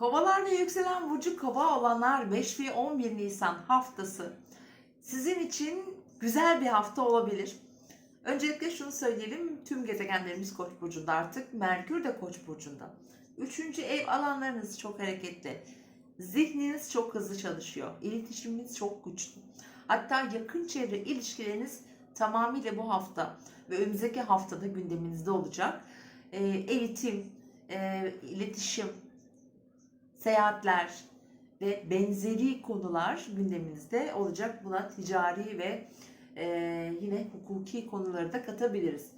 Kovalar ve yükselen burcu kova olanlar 5 ve 11 Nisan haftası sizin için güzel bir hafta olabilir. Öncelikle şunu söyleyelim. Tüm gezegenlerimiz Koç burcunda artık. Merkür de Koç burcunda. Üçüncü ev alanlarınız çok hareketli. Zihniniz çok hızlı çalışıyor. İletişiminiz çok güçlü. Hatta yakın çevre ilişkileriniz tamamıyla bu hafta ve önümüzdeki haftada gündeminizde olacak. Ee, eğitim, e, iletişim, seyahatler ve benzeri konular gündeminizde olacak. Buna ticari ve e, yine hukuki konuları da katabiliriz.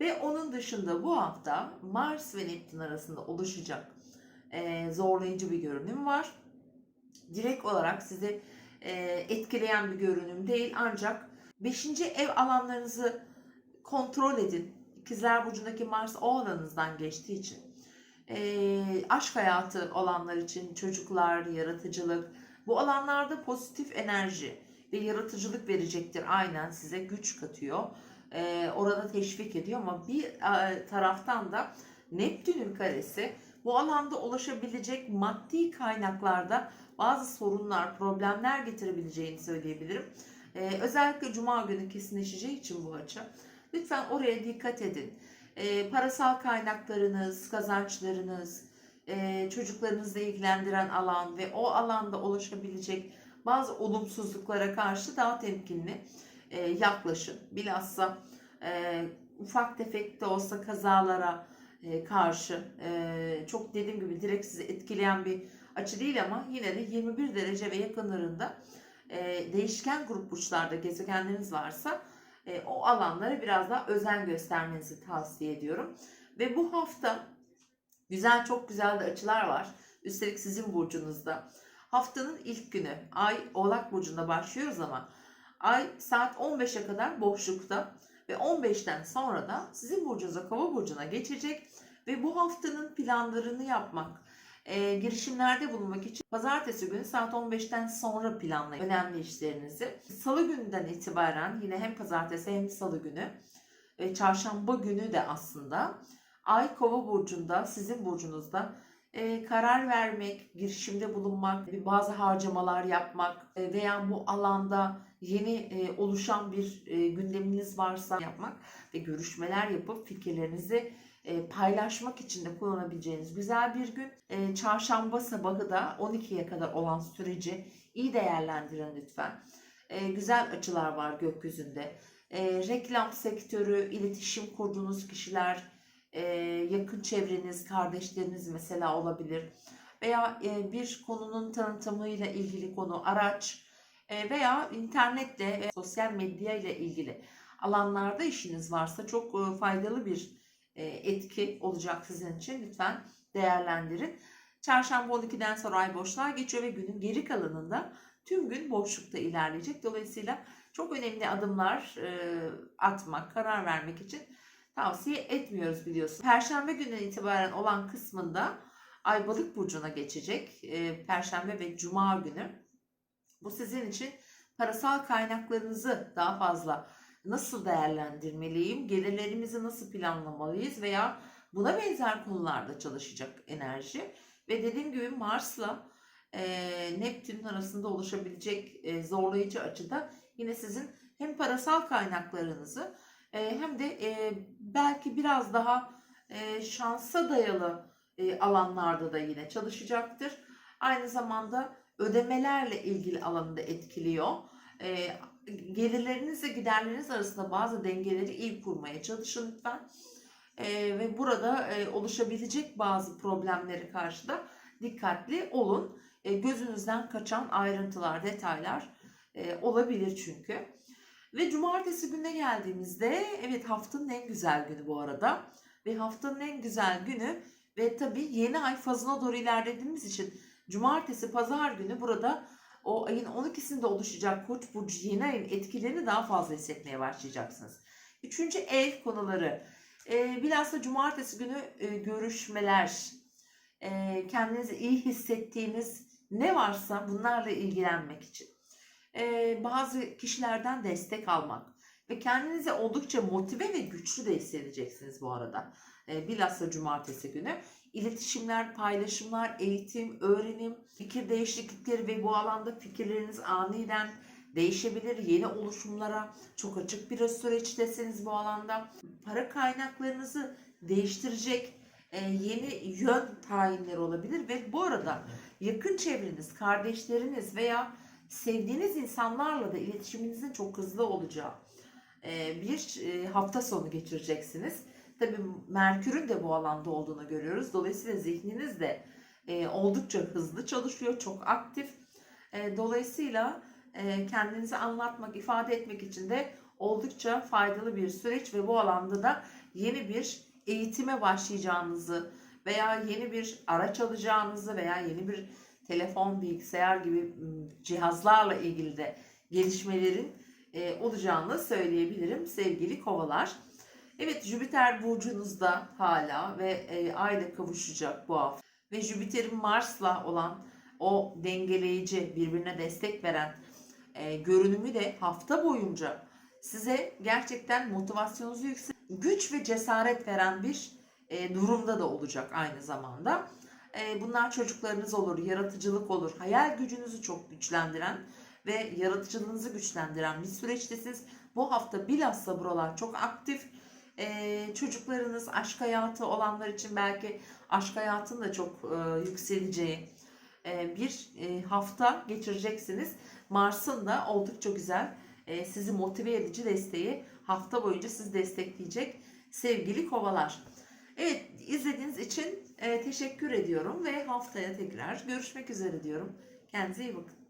Ve onun dışında bu hafta Mars ve Neptün arasında oluşacak e, zorlayıcı bir görünüm var. Direkt olarak sizi e, etkileyen bir görünüm değil ancak 5. ev alanlarınızı kontrol edin. İkizler Burcu'ndaki Mars o alanınızdan geçtiği için e, aşk hayatı olanlar için çocuklar, yaratıcılık bu alanlarda pozitif enerji ve yaratıcılık verecektir. Aynen size güç katıyor. E, orada teşvik ediyor ama bir e, taraftan da Neptün'ün karesi bu alanda ulaşabilecek maddi kaynaklarda bazı sorunlar, problemler getirebileceğini söyleyebilirim. E, özellikle Cuma günü kesinleşeceği için bu açı. Lütfen oraya dikkat edin e, parasal kaynaklarınız, kazançlarınız, e, çocuklarınızla ilgilendiren alan ve o alanda ulaşabilecek bazı olumsuzluklara karşı daha temkinli e, yaklaşın. Bilhassa e, ufak tefek de olsa kazalara e, karşı e, çok dediğim gibi direkt sizi etkileyen bir açı değil ama yine de 21 derece ve yakınlarında e, değişken grup burçlarda gezegenleriniz varsa e, o alanlara biraz daha özen göstermenizi tavsiye ediyorum. Ve bu hafta güzel çok güzel de açılar var. Üstelik sizin burcunuzda. Haftanın ilk günü Ay Oğlak Burcu'nda başlıyoruz ama Ay saat 15'e kadar boşlukta ve 15'ten sonra da sizin burcunuza Kova Burcu'na geçecek ve bu haftanın planlarını yapmak, e, girişimlerde bulunmak için pazartesi günü saat 15'ten sonra planlayın önemli işlerinizi. Salı gününden itibaren yine hem pazartesi hem salı günü ve çarşamba günü de aslında Ay Kova burcunda, sizin burcunuzda e, karar vermek, girişimde bulunmak, bazı harcamalar yapmak e, veya bu alanda yeni e, oluşan bir e, gündeminiz varsa yapmak ve görüşmeler yapıp fikirlerinizi e, paylaşmak için de kullanabileceğiniz güzel bir gün. E, çarşamba sabahı da 12'ye kadar olan süreci iyi değerlendirin lütfen. E, güzel açılar var gökyüzünde. E, reklam sektörü, iletişim kurduğunuz kişiler, e, yakın çevreniz, kardeşleriniz mesela olabilir. Veya e, bir konunun tanıtımıyla ilgili konu, araç e, veya internetle ve sosyal medya ile ilgili alanlarda işiniz varsa çok e, faydalı bir e, etki olacak sizin için. Lütfen değerlendirin. Çarşamba 12'den sonra ay boşluğa geçiyor ve günün geri kalanında tüm gün boşlukta ilerleyecek. Dolayısıyla çok önemli adımlar e, atmak, karar vermek için tavsiye etmiyoruz biliyorsun. Perşembe gününden itibaren olan kısmında Ay Balık burcuna geçecek. E, Perşembe ve Cuma günü. Bu sizin için parasal kaynaklarınızı daha fazla nasıl değerlendirmeliyim, gelirlerimizi nasıl planlamalıyız veya buna benzer konularda çalışacak enerji. Ve dediğim gibi Mars'la e, Neptün arasında oluşabilecek e, zorlayıcı açıda yine sizin hem parasal kaynaklarınızı e, hem de e, belki biraz daha e, şansa dayalı e, alanlarda da yine çalışacaktır. Aynı zamanda ödemelerle ilgili alanında etkiliyor. E, gelirlerinizle giderleriniz arasında bazı dengeleri iyi kurmaya çalışın lütfen. E, ve burada e, oluşabilecek bazı problemlere karşı da dikkatli olun. E, gözünüzden kaçan ayrıntılar, detaylar e, olabilir çünkü. Ve cumartesi gününe geldiğimizde evet haftanın en güzel günü bu arada. Ve haftanın en güzel günü ve tabii yeni ay fazına doğru ilerlediğimiz için cumartesi pazar günü burada o ayın 12'sinde oluşacak Koç burcu yeni ayın etkilerini daha fazla hissetmeye başlayacaksınız. Üçüncü ev konuları. E, bilhassa cumartesi günü e, görüşmeler, e, kendinizi iyi hissettiğiniz ne varsa bunlarla ilgilenmek için. E, bazı kişilerden destek almak ve kendinizi oldukça motive ve güçlü de hissedeceksiniz bu arada. E, bilhassa cumartesi günü. iletişimler, paylaşımlar, eğitim, öğrenim, fikir değişiklikleri ve bu alanda fikirleriniz aniden değişebilir. Yeni oluşumlara çok açık bir süreçtesiniz bu alanda. Para kaynaklarınızı değiştirecek e, yeni yön tayinleri olabilir ve bu arada yakın çevreniz, kardeşleriniz veya sevdiğiniz insanlarla da iletişiminizin çok hızlı olacağı bir e, hafta sonu geçireceksiniz. Tabii Merkür'ün de bu alanda olduğunu görüyoruz. Dolayısıyla zihniniz de e, oldukça hızlı çalışıyor, çok aktif. E, Dolayısıyla e, kendinizi anlatmak, ifade etmek için de oldukça faydalı bir süreç ve bu alanda da yeni bir eğitime başlayacağınızı veya yeni bir araç alacağınızı veya yeni bir telefon, bilgisayar gibi cihazlarla ilgili de gelişmelerin e, olacağını söyleyebilirim sevgili kovalar. Evet Jüpiter burcunuzda hala ve e, ayla kavuşacak bu hafta. Ve Jüpiter'in Mars'la olan o dengeleyici, birbirine destek veren e, görünümü de hafta boyunca size gerçekten motivasyonunuzu yüksek, güç ve cesaret veren bir e, durumda da olacak aynı zamanda. E, bunlar çocuklarınız olur, yaratıcılık olur, hayal gücünüzü çok güçlendiren ve yaratıcılığınızı güçlendiren bir süreçtesiniz. Bu hafta bilhassa buralar çok aktif. E, çocuklarınız aşk hayatı olanlar için belki aşk hayatının da çok e, yükseleceği e, bir e, hafta geçireceksiniz. Mars'ın da oldukça güzel e, sizi motive edici desteği hafta boyunca sizi destekleyecek sevgili kovalar. Evet izlediğiniz için e, teşekkür ediyorum ve haftaya tekrar görüşmek üzere diyorum. Kendinize iyi bakın.